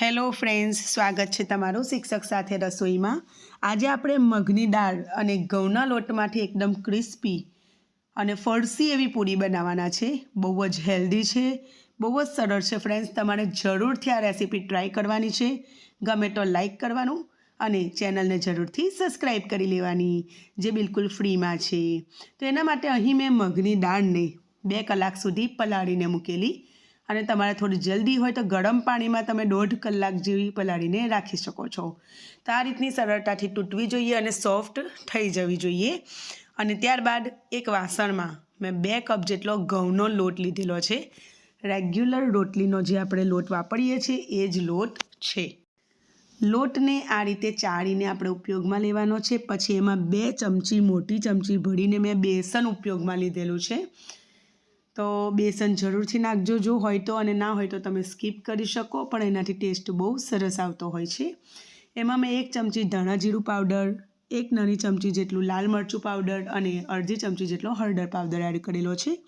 Hello friends, સ્વાગત છે તમારું શિક્ષક સાથે રસોઈમાં. આજે આપણે મગની દાળ અને ઘઉંના લોટમાંથી એકદમ ક્રિસ્પી અને ફરસી એવી પૂરી બનાવવાના છે. બહુ જ હેલ્ધી છે. બહુ જ સરળ છે ફ્રેન્ડ્સ. તમારે જરૂરથી આ રેસીપી ટ્રાય કરવાની છે. ગમે તો લાઇક કરવાનું અને ચેનલને જરૂરથી સબસ્ક્રાઈબ કરી લેવાની, જે બિલકુલ ફ્રીમાં છે. તો એના માટે અહીં મેં મગની દાળને બે કલાક સુધી પલાળીને મૂકેલી અને તમારે થોડી જલ્દી હોય તો ગરમ પાણીમાં તમે દોઢ કલાક જેવી પલાળીને રાખી શકો છો. તો આ રીતની સરળતાથી તૂટવી જોઈએ અને સોફ્ટ થઈ જવી જોઈએ. અને ત્યારબાદ એક વાસણમાં મેં બે કપ જેટલો ઘઉંનો લોટ લીધેલો છે. રેગ્યુલર રોટલીનો જે આપણે લોટ વાપરીએ છીએ, એ જ લોટ છે. લોટને આ રીતે ચાળીને આપણે ઉપયોગમાં લેવાનો છે. પછી એમાં બે ચમચી, મોટી ચમચી ભરીને મેં બેસન ઉપયોગમાં લીધેલું છે. તો બેસન જરૂરથી નાખજો. જો હોય તો અને ના હોય તો તમે સ્કીપ કરી શકો, પણ એનાથી ટેસ્ટ બહુ સરસ આવતો હોય છે. એમાં મેં એક ચમચી ધાણા જીરું પાવડર, એક નાની ચમચી જેટલું લાલ મરચું પાવડર અને અડધી ચમચી જેટલો હળદર પાવડર એડ કરેલો છે.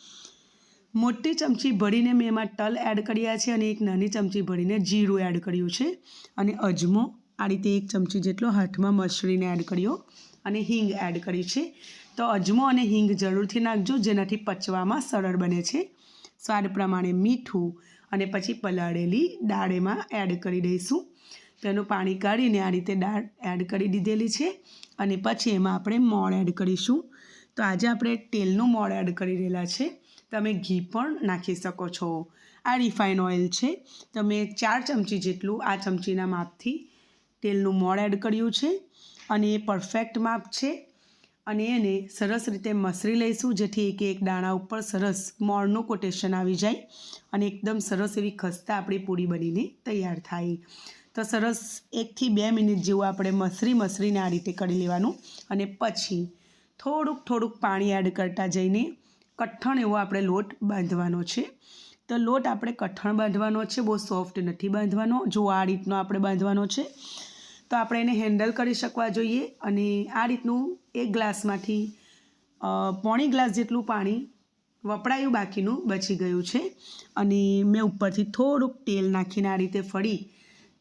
મોટી ચમચી ભરીને મેં એમાં તલ એડ કર્યા છે અને એક નાની ચમચી ભરીને જીરું એડ કર્યું છે. અને અજમો, આ રીતે એક ચમચી જેટલો હાથમાં મસળીને એડ કર્યો અને હિંગ એડ કરી છે. તો અજમો અને હિંગ જરૂરથી નાખજો, જેનાથી પચવામાં સરળ બને છે. સ્વાદ પ્રમાણે મીઠું અને પછી પલાળેલી દાળ એમાં એડ કરી દઈશું. તેનું પાણી કાઢીને આ રીતે દાળ એડ કરી દીધેલી છે અને પછી એમાં આપણે મોળ એડ કરીશું. તો આજે આપણે તેલનું મોળ એડ કરી રહેલા છે. તમે ઘી પણ નાખી શકો છો. આ રિફાઇન ઓઇલ છે. તમે ચાર ચમચી જેટલું આ ચમચીના માપથી તેલનું મોળ એડ કર્યું છે. અને એ પરફેક્ટ માપ છે. અને એને સરસ રીતે મસરી લઈશું, જેથી એક એક દાણા ઉપર સરસ મોળનું કોટેશન આવી જાય અને એકદમ સરસ એવી ખસ્તા આપણી પૂરી બનીને તૈયાર થાય. તો સરસ એકથી બે મિનિટ જેવું આપણે મસરી મસરીને આ રીતે કરી લેવાનું અને પછી થોડુંક થોડુંક પાણી એડ કરતા જઈને કઠણ એવો આપણે લોટ બાંધવાનો છે. તો લોટ આપણે કઠણ બાંધવાનો છે, બહુ સોફ્ટ નથી બાંધવાનો. જો આ રીતનો આપણે બાંધવાનો છે તો આપણે એને હેન્ડલ કરી શકવા જોઈએ અને આ રીતનું એક ગ્લાસમાંથી પોણી ગ્લાસ જેટલું પાણી વપરાયું બાકીનું બચી ગયું છે. અને મેં ઉપરથી થોડુંક તેલ નાખીને આ રીતે ફરી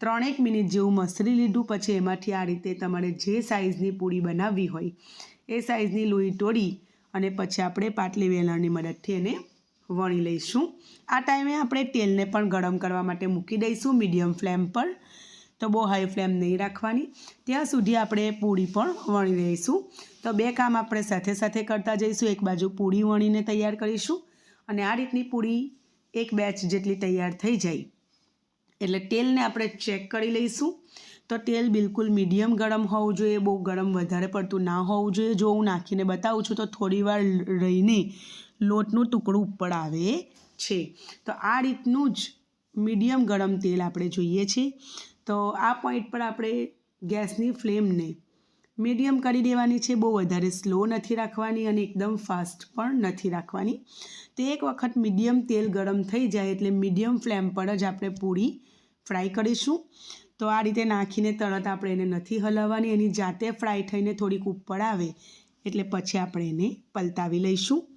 ત્રણેક મિનિટ જેવું મસરી લીધું. પછી એમાંથી આ રીતે તમારે જે સાઇઝની પૂરી બનાવવી હોય એ સાઇઝની લોહી તોડી અને પછી આપણે પાટલી વેલણની મદદથી એને વણી લઈશું. આ ટાઈમે આપણે તેલને પણ ગરમ કરવા માટે મૂકી દઈશું. મીડિયમ ફ્લેમ પર તો બહુ હાઈ ફ્લેમ નહીં રાખવાની. ત્યાં સુધી આપણે પૂરી પણ વણી લઈશું. તો બે કામ આપણે સાથે સાથે કરતા જઈશું. એક બાજુ પૂરી વણીને તૈયાર કરીશું અને આ રીતની પૂરી એક બેચ જેટલી તૈયાર થઈ જાય. એટલે તેલને આપણે ચેક કરી લઈશું. તો તેલ બિલકુલ મીડિયમ ગરમ હોવું જોઈએ. બહુ ગરમ વધારે પડતું ના હોવું જોઈએ. જો હું નાખીને બતાવું છું તો થોડી વાર રહીને લોટનું ટુકડું ઉપર આવે છે. તો આ રીતનું જ મીડિયમ ગરમ તેલ આપણે જોઈએ છીએ. તો આ પોઈન્ટ પર આપણે ગેસની ફ્લેમને મીડિયમ કરી દેવાની છે. બહુ વધારે સ્લો નથી રાખવાની અને એકદમ ફાસ્ટ પણ નથી રાખવાની. તે એક વખત મીડિયમ તેલ ગરમ થઈ જાય એટલે મીડિયમ ફ્લેમ પર જ આપણે પૂરી ફ્રાય કરીશું. તો આ રીતે નાખીને તરત આપણે એને નથી હલાવવાની. એની જાતે ફ્રાય થઈને થોડીક ઉપર આવે એટલે પછી આપણે એને પલટાવી લઈશું.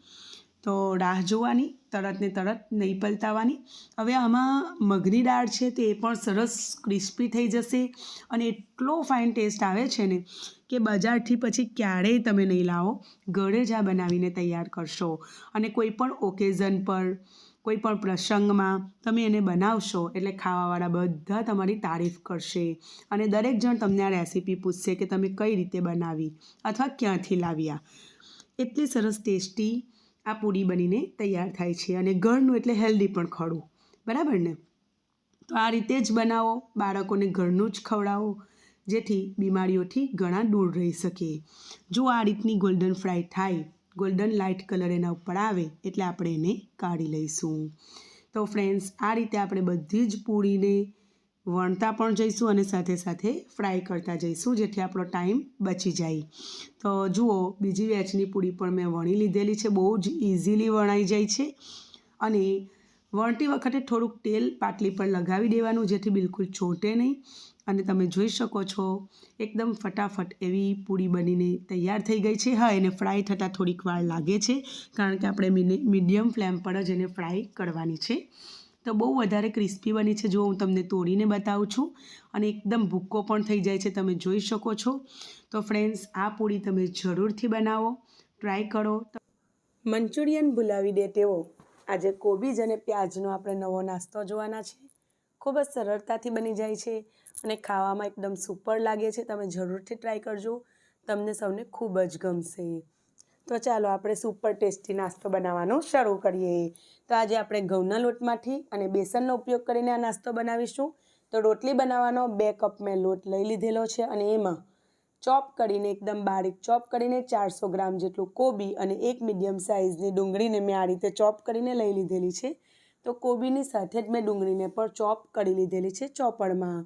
તો રાહ જોવાની. તરત ને તરત નહીં પલટાવવાની હવે આમાં મગની દાળ છે તે પણ સરસ ક્રિસ્પી થઈ જશે અને એટલો ફાઇન ટેસ્ટ આવે છે ને કે બજારથી પછી ક્યારેય તમે નહીં લાવો. ઘરે જ આ બનાવીને તૈયાર કરશો. અને કોઈ પણ ઓકેઝન પર, કોઈ પણ પ્રસંગમાં તમે એને બનાવશો એટલે ખાવાવાળા બધા તમારી તારીફ કરશે. અને દરેક જણ તમને આ રેસીપી પૂછશે કે તમે કઈ રીતે બનાવી અથવા ક્યાંથી લાવ્યા. એટલી સરસ ટેસ્ટી આ પૂરી બનીને તૈયાર થાય છે અને ઘરનું એટલે હેલ્ધી પણ ખડું. બરાબર ને? તો આ રીતે જ બનાવો, બાળકોને ઘરનું જ ખવડાવો, જેથી બીમારીઓથી ઘણા દૂર રહી શકે. જો આ રીતની ગોલ્ડન ફ્રાય થાય ગોલ્ડન લાઇટ કલર એના ઉપર આવે, એટલે આપણે એને કાઢી લઈશું. તો ફ્રેન્ડ્સ આ રીતે આપણે બધી જ પૂરીને વણતા પણ જઈશું અને સાથે સાથે ફ્રાય કરતા જઈશું, જેથી આપણો ટાઈમ બચી જાય. તો જુઓ, બીજી વેચની પૂરી પણ મેં વણી લીધેલી છે. બહુ જ ઇઝીલી વણાઈ જાય છે. અને વણતી વખતે થોડુંક તેલ પાટલી પર લગાવી દેવાનું, જેથી બિલકુલ ચોંટે નહીં. અને તમે જોઈ શકો છો, એકદમ ફટાફટ એવી પૂરી બનીને તૈયાર થઈ ગઈ છે. હા, એને ફ્રાય થતાં થોડીક વાર લાગે છે, કારણ કે આપણે મીડિયમ ફ્લેમ પર જ એને ફ્રાય કરવાની છે. તો બહુ વધારે ક્રિસ્પી બની છે. જો હું તમને તોડીને બતાવું છું અને એકદમ ભૂક્કો પણ થઈ જાય છે, તમે જોઈ શકો છો. તો ફ્રેન્ડ્સ આ પૂરી તમે જરૂરથી બનાવો. ટ્રાય કરો. મંચુરિયન ભૂલાવી દે તેવો. આજે કોબીજ અને પ્યાજનો આપણે નવો નાસ્તો જોવાના છે. ખૂબ જ સરળતાથી બની જાય છે અને ખાવામાં એકદમ સુપર લાગે છે. તમે જરૂરથી ટ્રાય કરજો. તમને સૌને ખૂબ જ ગમશે. તો ચાલો આપણે સુપર ટેસ્ટી નાસ્તો બનાવવાનો શરૂ કરીએ. તો આજે આપણે ઘઉંના લોટમાંથી અને બેસનનો ઉપયોગ કરીને આ નાસ્તો બનાવીશું. તો રોટલી બનાવવાનો બે કપ મેં લોટ લઈ લીધેલો છે અને એમાં ચોપ કરીને એકદમ બારીક ચોપ કરીને ચારસો ગ્રામ જેટલું કોબી અને એક મીડિયમ સાઇઝની ડુંગળીને મેં આ રીતે ચોપ કરીને લઈ લીધેલી છે. તો કોબીની સાથે જ મેં ડુંગળીને પણ ચોપ કરી લીધેલી છે ચોપડમાં.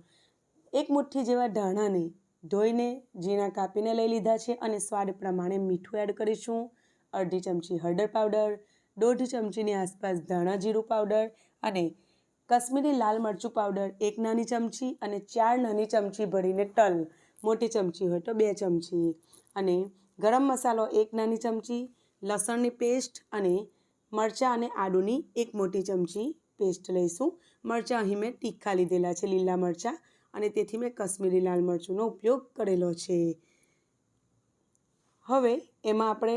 એક મુઠ્ઠી જેવા ધાણાને ધોઈને ઝીણા કાપીને લઈ લીધા છે અને સ્વાદ પ્રમાણે મીઠું એડ કરીશું. અડધી ચમચી હળદર પાવડર, દોઢ ચમચીની આસપાસ ધાણા જીરું પાવડર અને કશ્મીરી લાલ મરચું પાવડર, એક નાની ચમચી અને ચાર નાની ચમચી ભરીને તલ, મોટી ચમચી હોય તો બે ચમચી. અને ગરમ મસાલો એક નાની ચમચી, લસણની પેસ્ટ અને મરચાં અને આદુની એક મોટી ચમચી પેસ્ટ લઈશું. મરચાં અહીં મેં તીખા લીધેલા છે, લીલા મરચાં. અને તેથી મેં કશ્મીરી લાલ મરચુંનો ઉપયોગ કરેલો છે. હવે એમાં આપણે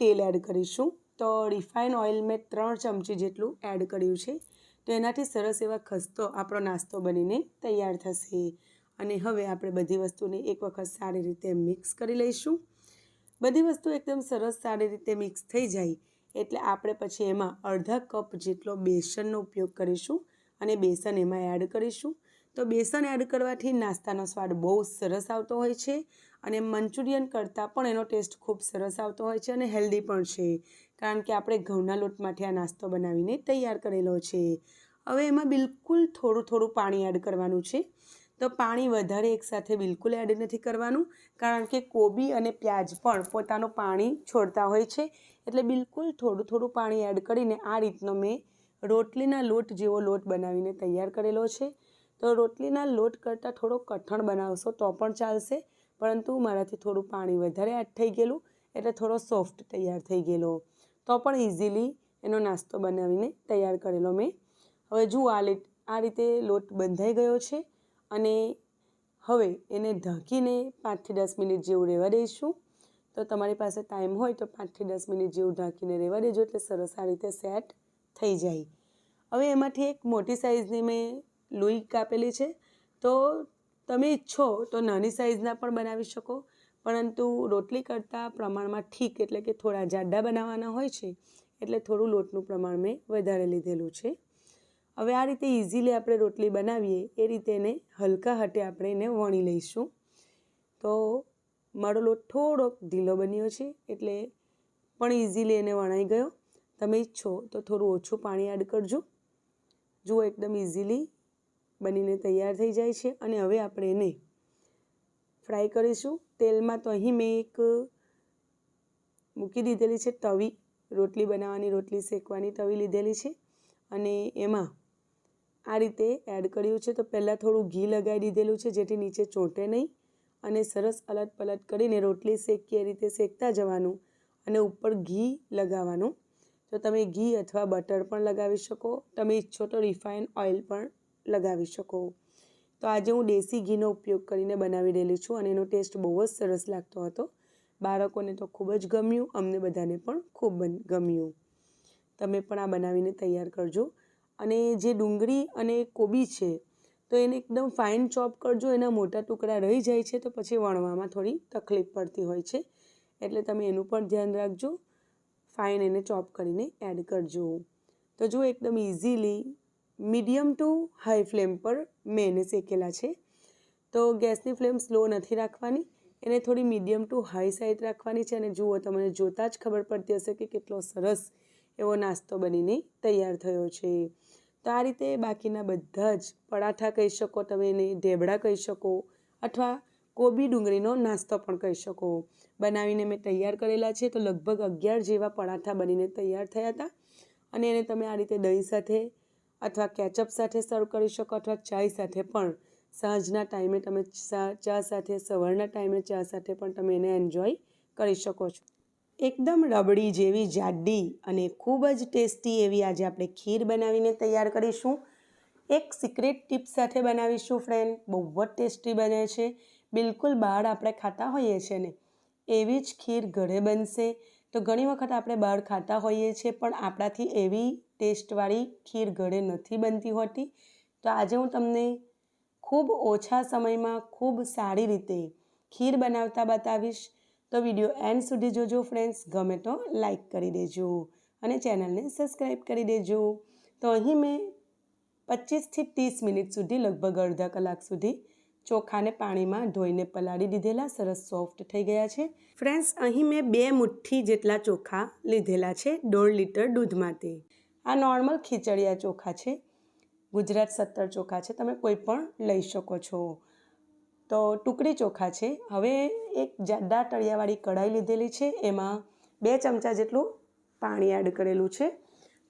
તેલ એડ કરીશું. તો રિફાઇન ઓઇલ મેં ત્રણ ચમચી જેટલું એડ કર્યું છે. તો એનાથી સરસ એવા ખસ્તો આપણો નાસ્તો બનીને તૈયાર થશે. અને હવે આપણે બધી વસ્તુને એક વખત સારી રીતે મિક્સ કરી લઈશું. બધી વસ્તુ એકદમ સરસ સારી રીતે મિક્સ થઈ જાય એટલે આપણે પછી એમાં અડધા કપ જેટલો બેસનનો ઉપયોગ કરીશું અને બેસન એમાં એડ કરીશું. તો બેસન એડ કરવાથી નાસ્તાનો સ્વાદ બહુ સરસ આવતો હોય છે અને મંચુરિયન કરતાં પણ એનો ટેસ્ટ ખૂબ સરસ આવતો હોય છે અને હેલ્ધી પણ છે. કારણ કે આપણે ઘઉંના લોટમાંથી આ નાસ્તો બનાવીને તૈયાર કરેલો છે. હવે એમાં બિલકુલ થોડું થોડું પાણી એડ કરવાનું છે. તો પાણી વધારે એકસાથે બિલકુલ એડ નથી કરવાનું, કારણ કે કોબી અને પ્યાજ પણ પોતાનું પાણી છોડતા હોય છે. એટલે બિલકુલ થોડું થોડું પાણી એડ કરીને આ રીતનો મેં રોટલીના લોટ જેવો લોટ બનાવીને તૈયાર કરેલો છે. તો રોટલીના લોટ કરતાં થોડો કઠણ બનાવશો તો પણ ચાલશે, પરંતુ મારાથી થોડું પાણી વધારે એડ થઈ ગયેલું, એટલે થોડો સોફ્ટ તૈયાર થઈ ગયેલો. તો પણ ઇઝીલી એનો નાસ્તો બનાવીને તૈયાર કરેલો મેં. હવે જુઓ આ આ રીતે લોટ બંધાઈ ગયો છે અને હવે એને ઢાંકીને પાંચથી દસ મિનિટ જેવું રહેવા દઈશું. તો તમારી પાસે ટાઈમ હોય તો પાંચથી દસ મિનિટ જેવું ઢાંકીને રહેવા દેજો એટલે સરસ આ રીતે સેટ થઈ જાય. હવે એમાંથી એક મોટી સાઇઝની મેં લોહી કાપેલી છે. તો તમે ઈચ્છો તો નાની સાઇઝના પણ બનાવી શકો, પરંતુ રોટલી કરતાં પ્રમાણમાં ઠીક એટલે કે થોડા જાડા બનાવવાના હોય છે, એટલે થોડું લોટનું પ્રમાણ મેં વધારે લીધેલું છે. હવે આ રીતે ઇઝીલી આપણે રોટલી બનાવીએ, એ રીતે એને હલકા હાથે આપણે એને વણી લઈશું. તો મારો લોટ થોડોક ઢીલો બન્યો છે, એટલે પણ ઇઝીલી એને વણાઈ ગયો. તમે ઈચ્છો તો થોડું ઓછું પાણી એડ કરજો. જુઓ એકદમ ઇઝીલી બનીને તૈયાર થઈ જાય છે અને હવે આપણે એને ફ્રાય કરીશું. તેલમાં તો અહીં મેં એક મૂકી દીધેલી છે તવી. રોટલી બનાવવાની, રોટલી શેકવાની તવી લીધેલી છે અને એમાં આ રીતે એડ કર્યું છે. તો પહેલાં થોડું ઘી લગાવી દીધેલું છે જેથી નીચે ચોંટે નહીં અને સરસ અલટ પલટ કરીને રોટલી શેકીએ રીતે શેકતા જવાનું અને ઉપર ઘી લગાવવાનું. તો તમે ઘી અથવા બટર પણ લગાવી શકો. તમે ઈચ્છો તો રિફાઇન ઓઇલ પણ લગાવી શકો. તો આજે હું દેશી ઘીનો ઉપયોગ કરીને બનાવી રહેલી છું અને એનો ટેસ્ટ બહુ જ સરસ લાગતો હતો. બાળકોને તો ખૂબ જ ગમ્યું, અમને બધાને પણ ખૂબ ગમ્યું. તમે પણ આ બનાવીને તૈયાર કરજો. અને જે ડુંગળી અને કોબી છે, તો એને એકદમ ફાઇન ચોપ કરજો. એના મોટા ટુકડા રહી જાય છે, તો પછી વણવામાં થોડી તકલીફ પડતી હોય છે. એટલે તમે એનું પણ ધ્યાન રાખજો. ફાઇન એને ચોપ કરીને એડ કરજો. તો જો એકદમ easily medium to high flame પર મેં એને શેકેલા છે. તો ગેસની ફ્લેમ સ્લો નથી રાખવાની, એને થોડી મીડિયમ ટુ હાઈ સાઈડ રાખવાની છે અને જુઓ, તમને જોતાં જ ખબર પડતી હશે કે કેટલો સરસ એવો નાસ્તો બનીને તૈયાર થયો છે. તો આ રીતે બાકીના બધા જ પરાઠા કહી શકો, તમે એને ઢેબડા કહી શકો અથવા કોબી ડુંગળીનો નાસ્તો પણ કહી શકો. બનાવીને મેં તૈયાર કરેલા છે, તો લગભગ અગિયાર જેવા પરાઠા બનીને તૈયાર થયા હતા અને એને તમે આ રીતે દહીં સાથે અથવા કેચઅપ સાથે સર્વ કરી શકો અથવા ચાય સાથે પણ. સાંજના ટાઈમે તમે ચા સાથે, સવારના ટાઈમે ચા સાથે પણ તમે એને એન્જોય કરી શકો છો. એકદમ રબડી જેવી જાડી અને ખૂબ જ ટેસ્ટી એવી આજે આપણે ખીર બનાવીને તૈયાર કરીશું. એક સિક્રેટ ટીપ સાથે બનાવીશું ફ્રેન્ડ બહુ જ ટેસ્ટી બને છે. બિલકુલ બહાર આપણે ખાતા હોઈએ છીએ ને, એવી જ ખીર ઘરે બનશે. તો ઘણી વખત આપણે બહાર ખાતા હોઈએ છીએ, પણ આપણાથી એવી ટેસ્ટવાળી ખીર ઘરે નથી બનતી હોતી, તો આજે હું તમને ખૂબ ઓછા સમયમાં ખૂબ સારી રીતે ખીર બનાવતા બતાવીશ. તો વીડિયો એન્ડ સુધી જોજો ફ્રેન્ડ્સ, ગમે તો લાઈક કરી દેજો અને ચેનલને સબસ્ક્રાઈબ કરી દેજો. તો અહીં મેં પચીસથી ત્રીસ મિનિટ સુધી, લગભગ અડધા કલાક સુધી ચોખાને પાણીમાં ધોઈને પલાળી દીધેલા, સરસ સોફ્ટ થઈ ગયા છે. ફ્રેન્ડ્સ, અહીં મેં બે મુઠ્ઠી જેટલા ચોખા લીધેલા છે દોઢ લીટર દૂધમાંથી આ નોર્મલ ખીચડિયા ચોખા છે. ગુજરાત સત્તર ચોખા છે. તમે કોઈ પણ લઈ શકો છો. તો ટુકડી ચોખા છે. હવે એક જાડા તળિયાવાળી કઢાઈ લીધેલી છે. એમાં બે ચમચા જેટલું પાણી એડ કરેલું છે.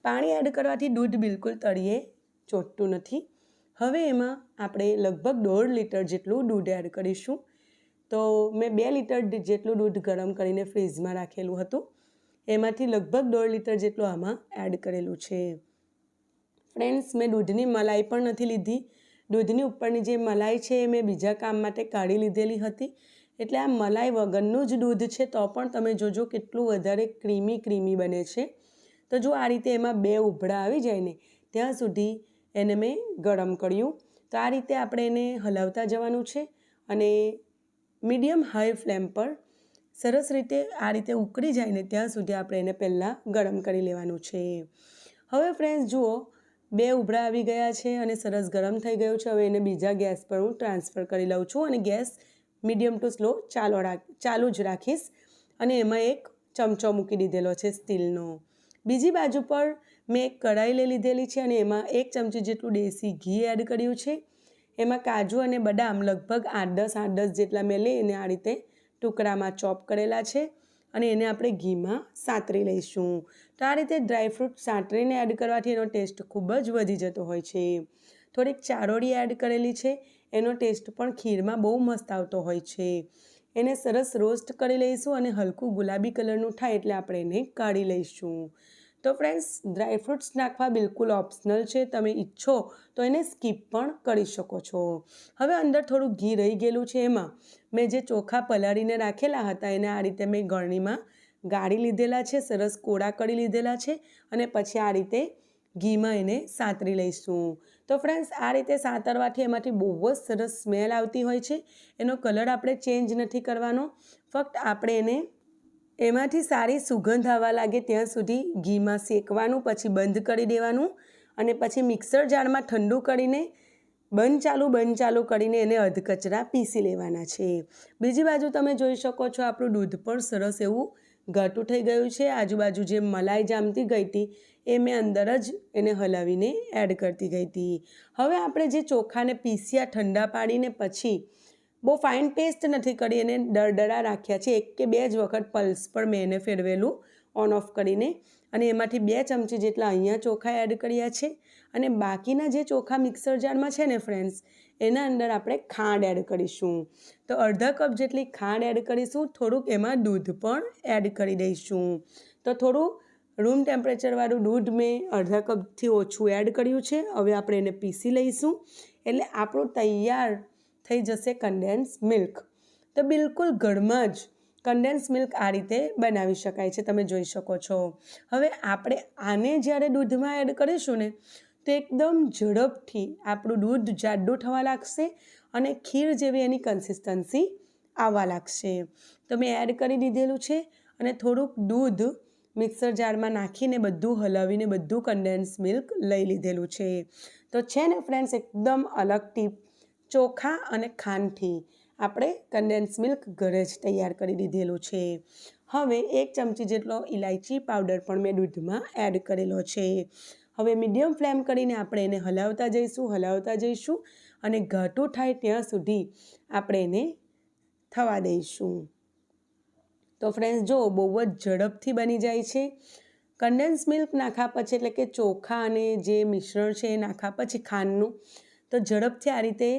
પાણી એડ કરવાથી દૂધ બિલકુલ તળીએ ચોટતું નથી. હવે એમાં આપણે લગભગ દોઢ લીટર જેટલું દૂધ એડ કરીશું. તો મેં બે લીટર જેટલું દૂધ ગરમ કરીને ફ્રીઝમાં રાખેલું હતું. એમાંથી લગભગ દોઢ લીટર જેટલું આમાં એડ કરેલું છે. ફ્રેન્ડ્સ મેં દૂધની મલાઈ પણ નથી લીધી. દૂધની ઉપરની જે મલાઈ છે એ મેં બીજા કામ માટે કાઢી લીધેલી હતી. એટલે આ મલાઈ વગરનું જ દૂધ છે, તો પણ તમે જોજો કેટલું વધારે ક્રીમી ક્રીમી બને છે. તો જો આ રીતે એમાં બે ઉભળા આવી જાય ને, ત્યાં સુધી એને મેં ગરમ કર્યું. તો આ રીતે આપણે એને હલાવતા જવાનું છે અને મીડિયમ હાઈ ફ્લેમ પર સરસ રીતે આ રીતે ઉકળી જાય ને ત્યાં સુધી આપણે એને પહેલાં ગરમ કરી લેવાનું છે. હવે ફ્રેન્ડ્સ જુઓ, બે ઉભરા આવી ગયા છે અને સરસ ગરમ થઈ ગયું છે. હવે એને બીજા ગેસ પર હું ટ્રાન્સફર કરી લઉં છું અને ગેસ મીડિયમ ટુ સ્લો ચાલો ચાલુ જ રાખીશ અને એમાં એક ચમચો મૂકી દીધેલો છે સ્ટીલનો. બીજી બાજુ પર મેં એક કઢાઈ લઈ લીધેલી છે અને એમાં એક ચમચી જેટલું દેશી ઘી એડ કર્યું છે. એમાં કાજુ અને બદામ લગભગ આઠ દસ આઠ દસ જેટલા મેં લઈને આ રીતે ટુકડામાં ચોપ કરેલા છે અને એને આપણે ઘીમાં સાતરી લઈશું. તો આ રીતે ડ્રાયફ્રૂટ સાંતરીને એડ કરવાથી એનો ટેસ્ટ ખૂબ જ વધી જતો હોય છે. થોડીક ચારોળી એડ કરેલી છે, એનો ટેસ્ટ પણ ખીરમાં બહુ મસ્ત આવતો હોય છે. એને સરસ રોસ્ટ કરી લઈશું અને હલકું ગુલાબી કલરનું થાય એટલે આપણે એને કાઢી લઈશું. તો ફ્રેન્ડ્સ ડ્રાયફ્રૂટ્સ નાખવા બિલકુલ ઓપ્શનલ છે. તમે ઈચ્છો તો એને સ્કીપ પણ કરી શકો છો. હવે અંદર થોડું ઘી રહી ગયેલું છે એમાં. મેં જે ચોખા પલાળીને રાખેલા હતા એને આ રીતે મેં ગળણીમાં ગાળી લીધેલા છે, સરસ કોળા કરી લીધેલા છે અને પછી આ રીતે ઘીમાં એને સાતરી લઈશું. તો ફ્રેન્ડ્સ આ રીતે સાતરવાથી એમાંથી બહુ જ સરસ સ્મેલ આવતી હોય છે. એનો કલર આપણે ચેન્જ નથી કરવાનો. ફક્ત આપણે એને એમાંથી સારી સુગંધ આવવા લાગે ત્યાં સુધી ઘીમાં શેકવાનું, પછી બંધ કરી દેવાનું અને પછી મિક્સર જારમાં ઠંડુ કરીને, બંધ ચાલુ બંધ ચાલુ કરીને એને અધકચરા પીસી લેવાના છે. બીજી બાજુ તમે જોઈ શકો છો આપણું દૂધ પણ સરસ એવું ઘાટું થઈ ગયું છે. આજુબાજુ જે મલાઈ જામતી ગઈ હતી, એ મેં અંદર જ એને હલાવીને એડ કરતી ગઈ હતી. હવે આપણે જે ચોખાને પીસ્યા ઠંડા પાડીને પછી બહુ ફાઇન પેસ્ટ નથી કરી એને દરદરા રાખ્યા છે. એક કે બે જ વખત પલ્સ પર મેં એને ફેરવેલું ઓન ઓફ કરીને અને એમાંથી બે ચમચી જેટલા અહીંયા ચોખા એડ કર્યા છે. અને બાકીના જે ચોખા મિક્સર જારમાં છે ને ફ્રેન્ડ્સ એના અંદર આપણે ખાંડ એડ કરીશું. તો અડધા કપ જેટલી ખાંડ એડ કરીશું, થોડુંક એમાં દૂધ પણ એડ કરી દઈશું. તો થોડું રૂમ ટેમ્પરેચરવાળું દૂધ મેં અડધા કપથી ઓછું એડ કર્યું છે. હવે આપણે એને પીસી લઈશું. એટલે આપણું તૈયાર થઈ જશે કન્ડેન્સ મિલ્ક તો બિલકુલ ઘરમાં જ કન્ડેન્સ મિલ્ક આ રીતે બનાવી શકાય છે, તમે જોઈ શકો છો. હવે આપણે આને જ્યારે દૂધમાં એડ કરીશું ને, તો એકદમ ઝડપથી આપણું દૂધ જાડું થવા લાગશે અને ખીર જેવી એની કન્સિસ્ટન્સી આવવા લાગશે. તો મેં એડ કરી દીધેલું છે અને થોડુંક દૂધ મિક્સર જારમાં નાખીને બધું હલાવીને બધું કન્ડેન્સ મિલ્ક લઈ લીધેલું છે. તો છે ને ફ્રેન્ડ્સ એકદમ અલગ ટીપ ચોખા અને ખાંડથી આપણે કન્ડેન્સ મિલ્ક ઘરે જ તૈયાર કરી દીધેલું છે. હવે એક ચમચી જેટલો ઇલાયચી પાવડર પણ મેં દૂધમાં એડ કરેલો છે. હવે મીડિયમ ફ્લેમ કરીને આપણે એને હલાવતા જઈશું હલાવતા જઈશું અને ઘાટું થાય ત્યાં સુધી આપણે એને થવા દઈશું. તો ફ્રેન્ડ્સ જો બહુ જ ઝડપથી બની જાય છે. કન્ડેન્સ મિલ્ક નાખા પછી એટલે કે ચોખા અને જે મિશ્રણ છે એ નાખા પછી ખાંડનું, તો ઝડપથી આ રીતે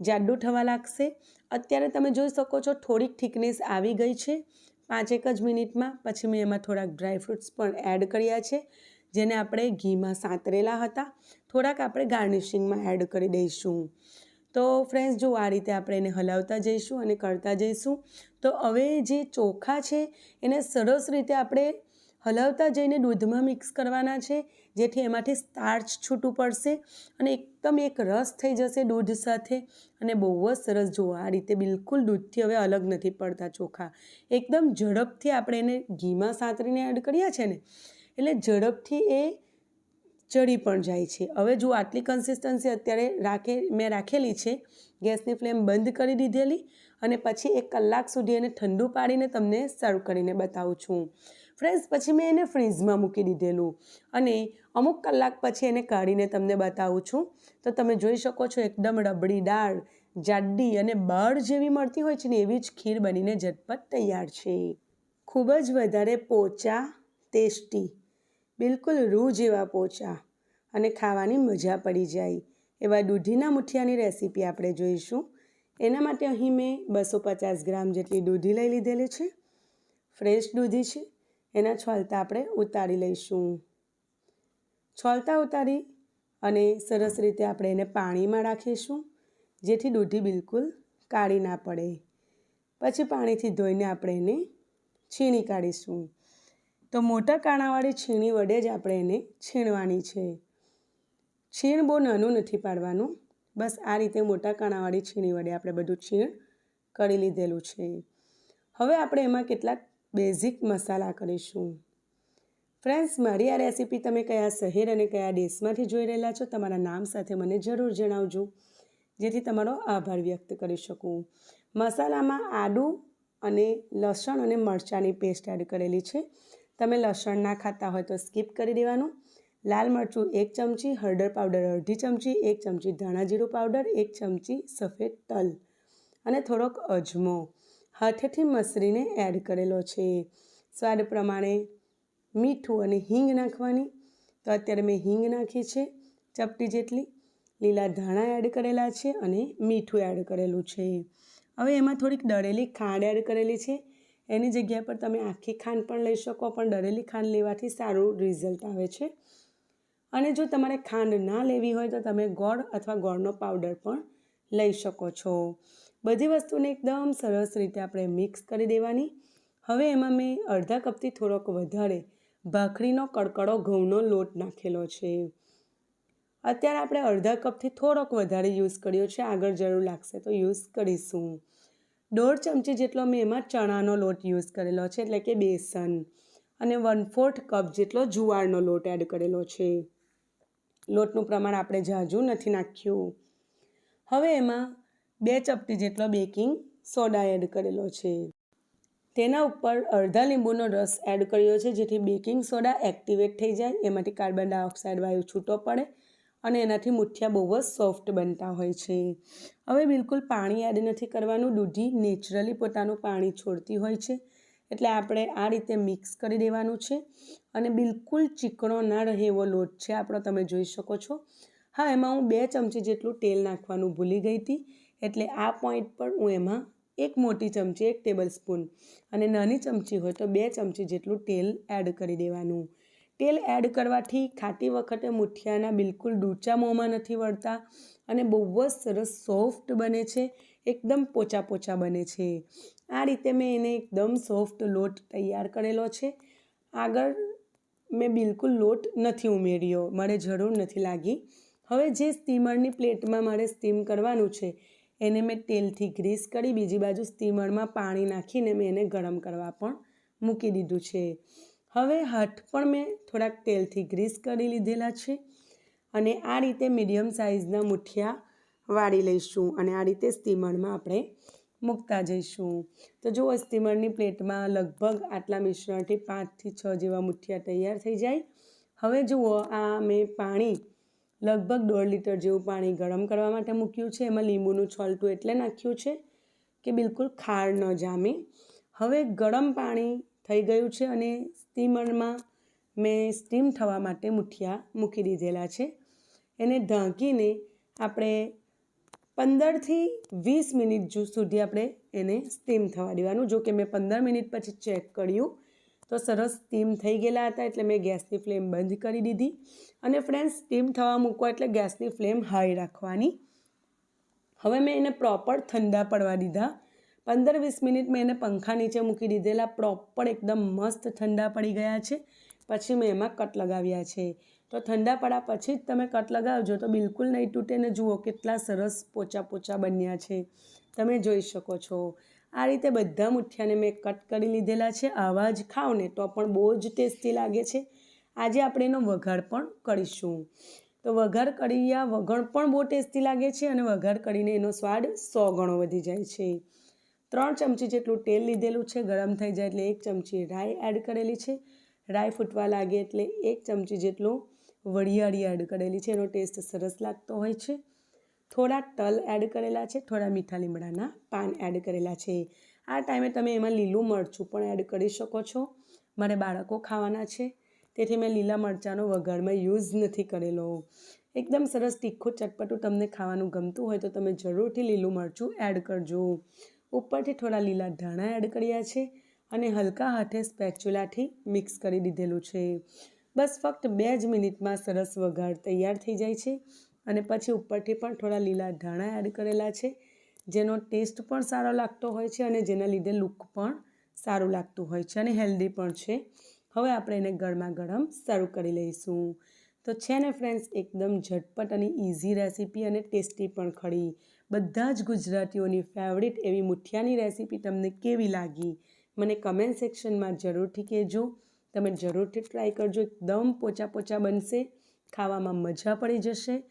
જાડું થવા લાગશે. અત્યારે તમે જોઈ શકો છો થોડીક થિકનેસ આવી ગઈ છે. પાંચેક જ મિનિટમાં પછી મેં એમાં થોડાક ડ્રાયફ્રૂટ્સ પણ એડ કર્યા છે, જેને આપણે ઘીમાં સાંતરેલા હતા. થોડાક આપણે ગાર્નિશિંગમાં એડ કરી દઈશું. તો ફ્રેન્ડ્સ, જો આ રીતે આપણે એને હલાવતા જઈશું અને કરતા જઈશું, તો હવે જે ચોખા છે એને સરસ રીતે આપણે હલાવતા જઈને દૂધમાં મિક્સ કરવાના છે. જેથી એમાંથી સ્ટાર્ચ છૂટું પડશે અને એકદમ એક રસ થઈ જશે દૂધ સાથે અને બહુ જ સરસ. જુઓ આ રીતે બિલકુલ દૂધથી હવે અલગ નથી પડતા ચોખા. એકદમ ઝડપથી આપણે એને ઘીમાં સાંતરીને એડ કર્યા છે ને, એટલે ઝડપથી એ ચડી પણ જાય છે. હવે જો આટલી કન્સિસ્ટન્સી અત્યારે રાખે, મેં રાખેલી છે, ગેસની ફ્લેમ બંધ કરી દીધેલી અને પછી એક કલાક સુધી એને ઠંડુ પાડીને તમને સર્વ કરીને બતાવું છું. ફ્રેન્ડ્સ પછી મેં એને ફ્રીઝમાં મૂકી દીધેલું. અને અમુક કલાક પછી એને કાઢીને તમને બતાવું છું. તો તમે જોઈ શકો છો એકદમ રબડી દાળ, જાડી અને બળ જેવી મળતી હોય છે ને એવી જ ખીર બનીને ઝટપટ તૈયાર છે. ખૂબ જ વધારે પોચા, ટેસ્ટી, બિલકુલ રૂ જેવા પોચા. અને ખાવાની મજા પડી જાય. એવા દૂધીના મુઠિયાની રેસીપી આપણે જોઈશું. એના માટે અહીં મેં બસો પચાસ ગ્રામ જેટલી દૂધી લઈ લીધેલી છે. ફ્રેશ દૂધી છે. એના છોલતા આપણે ઉતારી લઈશું. છોલતા ઉતારી અને સરસ રીતે આપણે એને પાણીમાં રાખીશું, જેથી દૂધી બિલકુલ કાળી ના પડે. પછી પાણીથી ધોઈને આપણે એને છીણી કાઢીશું. તો મોટા કાણાવાળી છીણી વડે જ આપણે એને છીણવાની છે. છીણ બહુ નાનું નથી પાડવાનું, બસ આ રીતે મોટા કાણાવાળી છીણી વડે આપણે બધું છીણ કરી લીધેલું છે. હવે આપણે એમાં કેટલાક બેઝિક મસાલા કરીશું. ફ્રેન્ડ્સ, મારી આ રેસીપી તમે કયા શહેર અને કયા દેશમાંથી જોઈ રહેલા છો તમારા નામ સાથે મને જરૂર જણાવજો, જેથી તમારો આભાર વ્યક્ત કરી શકું. મસાલામાં આદું અને લસણ અને મરચાંની પેસ્ટ એડ કરેલી છે. તમે લસણ ના ખાતા હોય તો સ્કીપ કરી દેવાનું. લાલ મરચું એક ચમચી, હળદર પાવડર અડધી ચમચી, એક ચમચી ધાણા જીરું પાવડર, એક ચમચી સફેદ તલ અને થોડોક અજમો. હાથેથી મસરીને એડ કરેલો છે. સ્વાદ પ્રમાણે મીઠું અને હિંગ નાખવાની. તો અત્યારે મેં હિંગ નાખી છે, ચપટી જેટલી. લીલા ધાણા એડ કરેલા છે અને મીઠું એડ કરેલું છે. હવે એમાં થોડીક દળેલી ખાંડ એડ કરેલી છે. એની જગ્યા પર તમે આખી ખાંડ પણ લઈ શકો, પણ દળેલી ખાંડ લેવાથી સારું રિઝલ્ટ આવે છે. અને જો તમારે ખાંડ ના લેવી હોય તો તમે ગોળ અથવા ગોળનો પાવડર પણ લઈ શકો છો. બધી વસ્તુને એકદમ સરસ રીતે આપણે મિક્સ કરી દેવાની. હવે એમાં મેં અડધા કપથી થોડોક વધારે ભાખરીનો કડકડો ઘઉંનો લોટ નાખેલો છે. અત્યારે આપણે અડધા કપથી થોડોક વધારે યુઝ કર્યો છે. આગળ જરૂર લાગશે તો યુઝ કરીશું. દોઢ ચમચી જેટલો મેં એમાં ચણાનો લોટ યુઝ કરેલો છે, એટલે કે બેસન. અને વન ફોર્થ કપ જેટલો જુવારનો લોટ એડ કરેલો છે. લોટનું પ્રમાણ આપણે ઝાઝું નથી નાખ્યું. હવે એમાં બે ચપટી જેટલો બેકિંગ સોડા એડ કરેલો છે. તેના ઉપર અડધા લીંબુનો રસ એડ કર્યો છે, જેથી બેકિંગ સોડા એક્ટિવેટ થઈ જાય. એમાંથી કાર્બન ડાયોક્સાઇડ, વાયુ છૂટો પડે અને એનાથી મુઠિયા બહુ જ સોફ્ટ બનતા હોય છે. હવે બિલકુલ પાણી એડ નથી કરવાનું. દૂધી નેચરલી પોતાનું પાણી છોડતી હોય છે, એટલે આપણે આ રીતે મિક્સ કરી દેવાનું છે. અને બિલકુલ ચીકણો ના રહે એવો લોટ છે, આપણો તમે જોઈ શકો છો. હા, એમાં હું બે ચમચી જેટલું તેલ નાખવાનું ભૂલી ગઈ હતી. એટલે આ પોઈન્ટ પર હું એમાં એક મોટી ચમચી, એક ટેબલ સ્પૂન અને નાની ચમચી હોય તો બે ચમચી જેટલું તેલ એડ કરી દેવાનું. તેલ એડ કરવાથી ખાતી વખતે મુઠિયાના બિલકુલ ડૂચા મોંમાં નથી વળતા અને બહુ જ સરસ સોફ્ટ બને છે, એકદમ પોચા પોચા બને છે. આ રીતે મેં એને એકદમ સોફ્ટ લોટ તૈયાર કરેલો છે. આગળ મેં બિલકુલ લોટ નથી ઉમેર્યો મારે જરૂર નથી લાગી. હવે જે સ્ટીમરની પ્લેટમાં મારે સ્ટીમ કરવાનું છે એને મેં તેલથી ગ્રીસ કરી, બીજી બાજુ સ્ટીમરમાં પાણી નાખીને મેં એને ગરમ કરવા પણ મૂકી દીધું છે. હવે હાથ પણ મેં થોડાક તેલથી ગ્રીસ કરી લીધેલા છે અને આ રીતે મીડિયમ સાઇઝના મુઠિયા વાળી લઈશું અને આ રીતે સ્ટીમરમાં આપણે મૂકતા જઈશું. તો જુઓ, સ્ટીમરની પ્લેટમાં લગભગ આટલા મિશ્રણથી પાંચથી છ જેવા મુઠિયા તૈયાર થઈ જાય. હવે જુઓ, આ મેં પાણી લગભગ દોઢ લીટર જેવું પાણી ગરમ કરવા માટે મૂક્યું છે. એમાં લીંબુનું છોલટું એટલે નાખ્યું છે કે બિલકુલ ખાર ન જામે. હવે ગરમ પાણી થઈ ગયું છે અને સ્ટીમરમાં મેં સ્ટીમ થવા માટે મુઠિયા મૂકી દીધેલા છે. એને ઢાંકીને આપણે પંદરથી વીસ મિનિટ સુધી આપણે એને સ્ટીમ થવા દેવાનું. જો કે મેં પંદર મિનિટ પછી ચેક કર્યું તો સરસ સ્ટીમ થઈ ગયેલા હતા એટલે મેં ગેસની ફ્લેમ બંધ કરી દીધી. અને ફ્રેન્ડ્સ સ્ટીમ થવા મૂકો એટલે ગેસની ફ્લેમ હાઈ રાખવાની. હવે મેં એને પ્રોપર ઠંડા પડવા દીધા. પંદર વીસ મિનિટ મેં એને પંખા નીચે મૂકી દીધેલા. પ્રોપર એકદમ મસ્ત ઠંડા પડી ગયા છે. પછી મેં એમાં કટ લગાવ્યા છે. તો ઠંડા પડ્યા પછી જ તમે કટ લગાવજો તો બિલકુલ નહીં તૂટે ને જુઓ કેટલા સરસ પોચા પોચા બન્યા છે. તમે જોઈ શકો છો. આ રીતે બધા મુઠિયાને મેં કટ કરી લીધેલા છે. આવા જ ખાઓ તો પણ બહુ જ ટેસ્ટી લાગે છે. આજે આપણે એનો વઘાર પણ કરીશું. તો વઘાર કર્યા વઘણ પણ બહુ ટેસ્ટી લાગે છે અને વઘાર કરીને એનો સ્વાદ સો ગણો વધી જાય છે. ત્રણ ચમચી જેટલું તેલ લીધેલું છે, ગરમ થઈ જાય એટલે એક ચમચી રાઈ એડ કરેલી છે. રાઈ ફૂટવા લાગે એટલે એક ચમચી જેટલું વરિયાળી એડ કરેલી છે. એનો ટેસ્ટ સરસ લાગતો હોય છે. થોડા તલ એડ કરેલા છે, થોડા મીઠા લીમડાના પાન એડ કરેલા છે. આ ટાઈમે તમે એમાં લીલું મરચું પણ એડ કરી શકો છો. મારે બાળકો ખાવાના છે, તેથી મેં લીલા મરચાંનો વઘારમાં યુઝ નથી કરેલો. એકદમ સરસ તીખું ચટપટું તમને ખાવાનું ગમતું હોય તો તમે જરૂરથી લીલું મરચું એડ કરજો. ઉપરથી થોડા લીલા ધાણા એડ કર્યા છે અને હલકા હાથે સ્પેચ્યુલાથી મિક્સ કરી દીધેલું છે. બસ ફક્ત બે જ મિનિટમાં સરસ વઘાર તૈયાર થઈ જાય છે. અને પછી ઉપરથી પણ થોડા લીલા ધાણા એડ કરેલા છે, જેનો ટેસ્ટ પણ સારો લાગતો હોય છે અને જેના લીધે લુક પણ સારું લાગતું હોય છે અને હેલ્ધી પણ છે. હવે આપણે એને ગરમા ગરમ સર્વ કરી લઈશું. તો છે ને ફ્રેન્ડ્સ એકદમ ઝટપટ અને ઇઝી રેસીપી અને ટેસ્ટી પણ ખરી. બધા જ ગુજરાતીઓની ફેવરિટ એવી મુઠિયાની રેસીપી તમને કેવી લાગી? મને કમેન્ટ સેક્શનમાં જરૂરથી કહેજો. તમે જરૂરથી ટ્રાય કરજો. એકદમ પોચા પોચા બનશે. ખાવામાં મજા પડી જશે.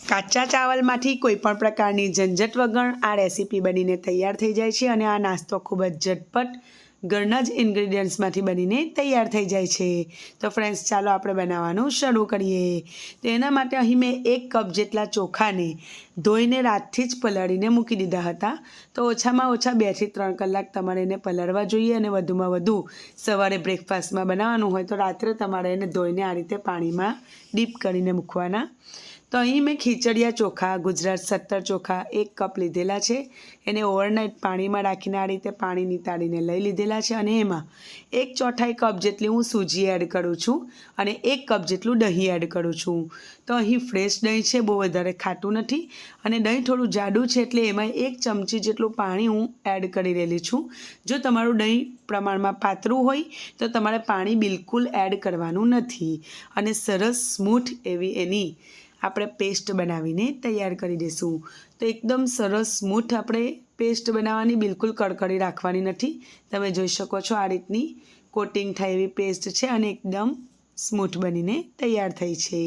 કાચા ચાવલમાંથી કોઈ પણ પ્રકારની ઝંઝટ વગર આ રેસીપી બનીને તૈયાર થઈ જાય છે અને આ નાસ્તો ખૂબ જ ઝટપટ ઘરના જ ઇન્ગ્રીડિયન્ટ્સમાંથી બનીને તૈયાર થઈ જાય છે. તો ફ્રેન્ડ્સ ચાલો આપણે બનાવવાનું શરૂ કરીએ. તો એના માટે અહીં મેં એક કપ જેટલા ચોખાને ધોઈને રાતથી જ પલાળીને મૂકી દીધા હતા. તો ઓછામાં ઓછા બેથી ત્રણ કલાક તમારે એને પલાળવા જોઈએ અને વધુમાં વધુ સવારે બ્રેકફાસ્ટમાં બનાવવાનું હોય તો રાત્રે તમારે એને ધોઈને આ રીતે પાણીમાં ડીપ કરીને મૂકવાના. તો અહીં મેં ખીચડિયા ચોખા, ગુજરાત સત્તર ચોખા એક કપ લીધેલા છે. એને ઓવરનાઇટ પાણીમાં રાખીને આ રીતે પાણી નીતાળીને લઈ લીધેલા છે અને એમાં એક ચોથાઈ કપ જેટલી હું સૂજી એડ કરું છું અને એક કપ જેટલું દહીં એડ કરું છું. તો અહીં ફ્રેશ દહીં છે, બહુ વધારે ખાટું નથી અને દહીં થોડું જાડું છે એટલે એમાં એક ચમચી જેટલું પાણી હું એડ કરી રહેલી છું. જો તમારું દહીં પ્રમાણમાં પાતળું હોય તો તમારે પાણી બિલકુલ એડ કરવાનું નથી અને સરસ સ્મૂથ એવી એની આપણે પેસ્ટ બનાવીને તૈયાર કરી દઈશું. તો એકદમ સરસ સ્મૂથ આપણે પેસ્ટ બનાવવાની બિલકુલ કડકડી રાખવાની નથી. તમે જોઈ શકો છો આ રીતની કોટિંગ થાય એવી પેસ્ટ છે અને એકદમ સ્મૂથ બનીને તૈયાર થઈ છે.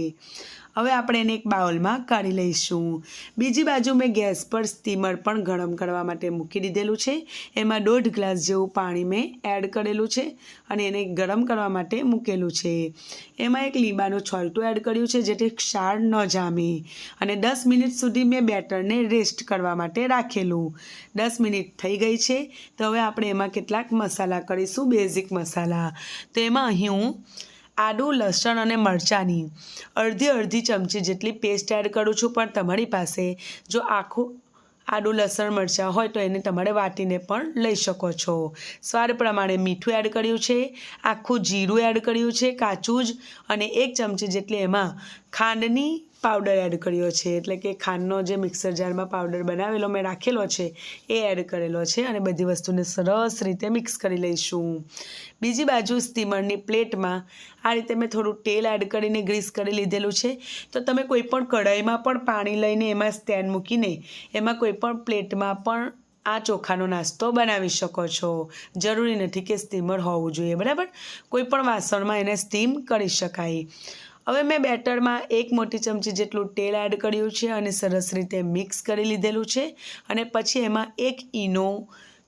હવે આપણે એને એક બાઉલમાં કાઢી લઈશું. બીજી બાજુ મેં ગેસ પર સ્ટીમર પણ ગરમ કરવા માટે મૂકી દીધેલું છે. એમાં દોઢ ગ્લાસ જેવું પાણી મેં એડ કરેલું છે અને એને ગરમ કરવા માટે મૂકેલું છે. એમાં એક લીંબાનું છોલટું એડ કર્યું છે જેથી ક્ષાર ન જામે. અને દસ મિનિટ સુધી મેં બેટરને રેસ્ટ કરવા માટે રાખેલું. દસ મિનિટ થઈ ગઈ છે. તો હવે આપણે એમાં કેટલાક મસાલા કરીશું, બેઝિક મસાલા. તો એમાં અહીં હું આદું લસણ અને મરચાંની અડધી અડધી ચમચી જેટલી પેસ્ટ એડ કરું છું. પણ તમારી પાસે જો આખું આદું લસણ, મરચાં હોય તો એને તમારે વાટીને પણ લઈ શકો છો. સ્વાદ પ્રમાણે મીઠું એડ કર્યું છે, આખું જીરું એડ કર્યું છે, કાચું જ અને એક ચમચી જેટલી એમાં ખાંડની પાવડર એડ કર્યો છે. એટલે કે ખાંડનો જે મિક્સર જારમાં પાવડર બનાવેલો મેં રાખેલો છે, એ એડ કરેલો છે અને બધી વસ્તુને સરસ રીતે મિક્સ કરી લઈશું. બીજી બાજુ સ્ટીમરની પ્લેટમાં આ રીતે મેં થોડું તેલ એડ કરીને ગ્રીસ કરી લીધેલું છે. તો તમે કોઈ પણ કઢાઈમાં પણ પાણી લઈને એમાં સ્ટેન્ડ મૂકીને એમાં કોઈ પણ પ્લેટમાં પણ આ ચોખાનો નાસ્તો બનાવી શકો છો. જરૂરી નથી કે સ્ટીમર હોવું જોઈએ, બરાબર? કોઈ પણ વાસણમાં એને સ્ટીમ કરી શકાય. હવે મેં બેટરમાં એક મોટી ચમચી જેટલું તેલ એડ કર્યું છે અને સરસ રીતે મિક્સ કરી લીધેલું છે. અને પછી એમાં એક ઈનો,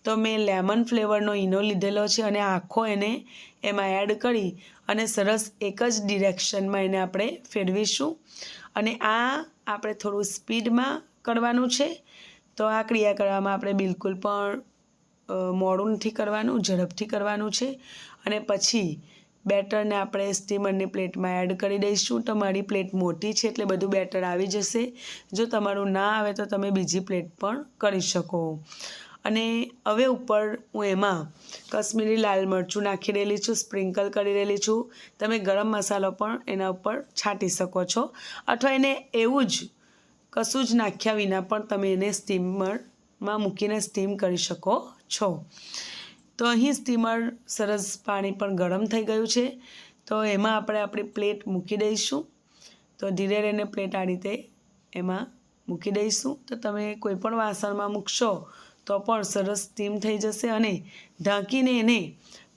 તો મેં લેમન ફ્લેવરનો ઈનો લીધેલો છે અને આખો એને એમાં એડ કરી અને સરસ એક જ ડિરેક્શનમાં એને આપણે ફેરવીશું. અને આ આપણે થોડું સ્પીડમાં કરવાનું છે. તો આ ક્રિયા કરવામાં આપણે બિલકુલ પણ મોડું નથી કરવાનું, ઝડપથી કરવાનું છે. અને પછી બેટરને આપણે સ્ટીમરની પ્લેટમાં એડ કરી દઈશું. તમારી પ્લેટ મોટી છે એટલે બધું બેટર આવી જશે. જો તમારું ના આવે તો તમે બીજી પ્લેટ પણ કરી શકો. અને હવે ઉપર હું એમાં કશ્મીરી લાલ મરચું નાખી રહેલી છું, સ્પ્રિંકલ કરી રહેલી છું. તમે ગરમ મસાલો પણ એના ઉપર છાંટી શકો છો. અથવા એને એવું જ કશું જ નાખ્યા વિના પણ તમે એને સ્ટીમરમાં મૂકીને સ્ટીમ કરી શકો છો. તો અહીં સ્ટીમર સરસ પાણી પણ ગરમ થઈ ગયું છે. તો એમાં આપણે આપણી પ્લેટ મૂકી દઈશું. તો ધીરે રહીને પ્લેટ આ રીતે એમાં મૂકી દઈશું. તો તમે કોઈપણ વાસણમાં મૂકશો તો પણ સરસ સ્ટીમ થઈ જશે અને ઢાંકીને એને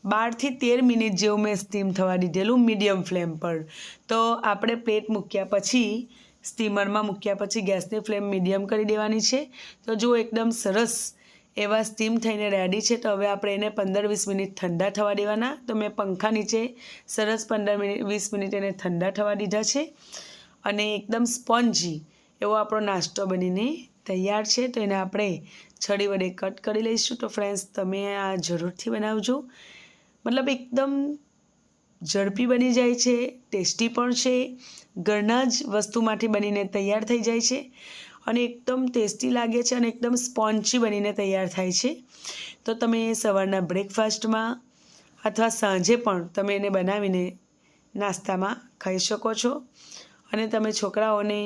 બારથી તેર મિનિટ જેવું મેં સ્ટીમ થવા દીધેલું મીડિયમ ફ્લેમ પર. તો આપણે પ્લેટ મૂક્યા પછી, સ્ટીમરમાં મૂક્યા પછી ગેસની ફ્લેમ મીડિયમ કરી દેવાની છે. તો જો એકદમ સરસ એવા સ્ટીમ થઈને રેડી છે, તો હવે આપણે એને પંદર વીસ મિનિટ ઠંડા થવા દેવાના. તો મેં પંખા નીચે સરસ પંદર મિનિટ વીસ મિનિટ એને ઠંડા થવા દીધા છે. અને એકદમ સ્પોન્જી એવો આપણો નાસ્તો બનીને તૈયાર છે. તો એને આપણે છડી વડે કટ કરી લઈશું. તો ફ્રેન્ડ્સ તમે આ જરૂરથી બનાવજો. મતલબ એકદમ ઝડપી બની જાય છે, ટેસ્ટી પણ છે. ઘરના જ વસ્તુમાંથી બનીને તૈયાર થઈ જાય છે. અને એકદમ ટેસ્ટી લાગે છે અને એકદમ સ્પોન્ચી બનીને તૈયાર થાય છે. તો તમે સવારના બ્રેકફાસ્ટમાં અથવા સાંજે પણ તમે એને બનાવીને નાસ્તામાં ખાઈ શકો છો. અને તમે છોકરાઓને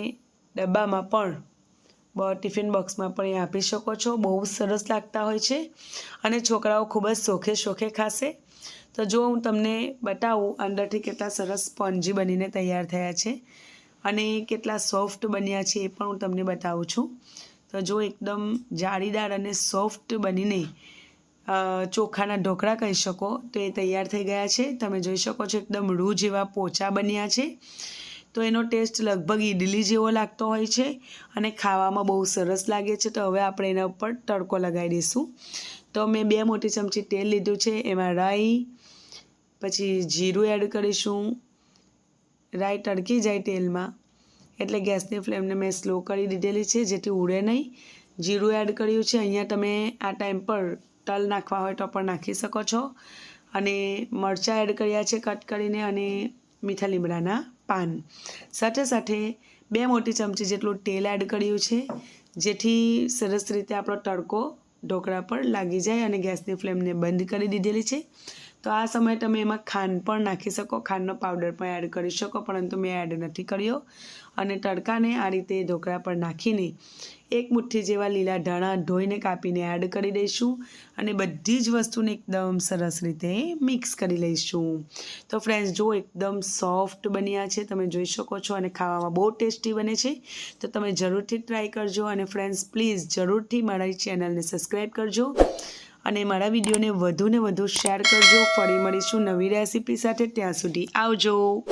ડબ્બામાં પણ ટિફિન બોક્સમાં પણ એ આપી શકો છો. બહુ સરસ લાગતા હોય છે અને છોકરાઓ ખૂબ જ શોખે શોખે ખાશે. તો જો હું તમને બતાવું અંદરથી કેટલા સરસ સ્પોન્જી બનીને તૈયાર થયા છે. અને કેટલા સોફ્ટ બન્યા છે એ પણ હું તમને બતાવું છું. તો જો એકદમ જાળીદાર અને સોફ્ટ બનીને ચોખાના ઢોકળા કહી શકો, તો એ તૈયાર થઈ ગયા છે. તમે જોઈ શકો છો એકદમ રૂ જેવા પોચા બન્યા છે. તો એનો ટેસ્ટ લગભગ ઇડલી જેવો લાગતો હોય છે અને ખાવામાં બહુ સરસ લાગે છે. તો હવે આપણે એના ઉપર તડકો લગાવી દઈશું. તો મેં બે મોટી ચમચી તેલ લીધું છે, એમાં રાઈ, પછી જીરું એડ કરીશું રાઈ તડકી જાય તેલમાં. એટલે ગેસની ફ્લેમને મેં સ્લો કરી દીધેલી છે, જેથી ઉડે નહીં. જીરું એડ કર્યું છે, અહીંયા તમે આ ટાઈમ પર તલ નાખવા હોય તો પણ નાખી શકો છો. અને મરચાં એડ કર્યા છે કટ કરીને અને મીઠા લીમડાના પાન. સાથે સાથે બે મોટી ચમચી જેટલું તેલ એડ કર્યું છે, જેથી સરસ રીતે આપણો તડકો ઢોકળા પર લાગી જાય અને ગેસની ફ્લેમને બંધ કરી દીધેલી છે. તો આ સમયે તમે એમાં ખાંડ પણ નાખી શકો. ખાંડનો પાવડર પણ એડ કરી શકો, પરંતુ મેં એડ નથી કર્યો. અને તડકાને આ રીતે ઢોકળા પર નાખીને એક મુઠ્ઠી જેવા લીલા ધાણા ધોઈને કાપીને એડ કરી દઈશું અને બધી જ વસ્તુને એકદમ સરસ રીતે મિક્સ કરી લઈશું. તો ફ્રેન્ડ્સ જો એકદમ સોફ્ટ બન્યા છે, તમે જોઈ શકો છો અને ખાવામાં બહુ ટેસ્ટી બને છે, તો તમે જરૂરથી ટ્રાય કરજો. અને ફ્રેન્ડ્સ પ્લીઝ જરૂરથી મારી ચેનલને સબસ્ક્રાઈબ કરજો. અને મારા વિડીયોને વધુને વધુ શેર કરજો. ફરી મળીશું નવી રેસીપી સાથે. ત્યાં સુધી આવજો.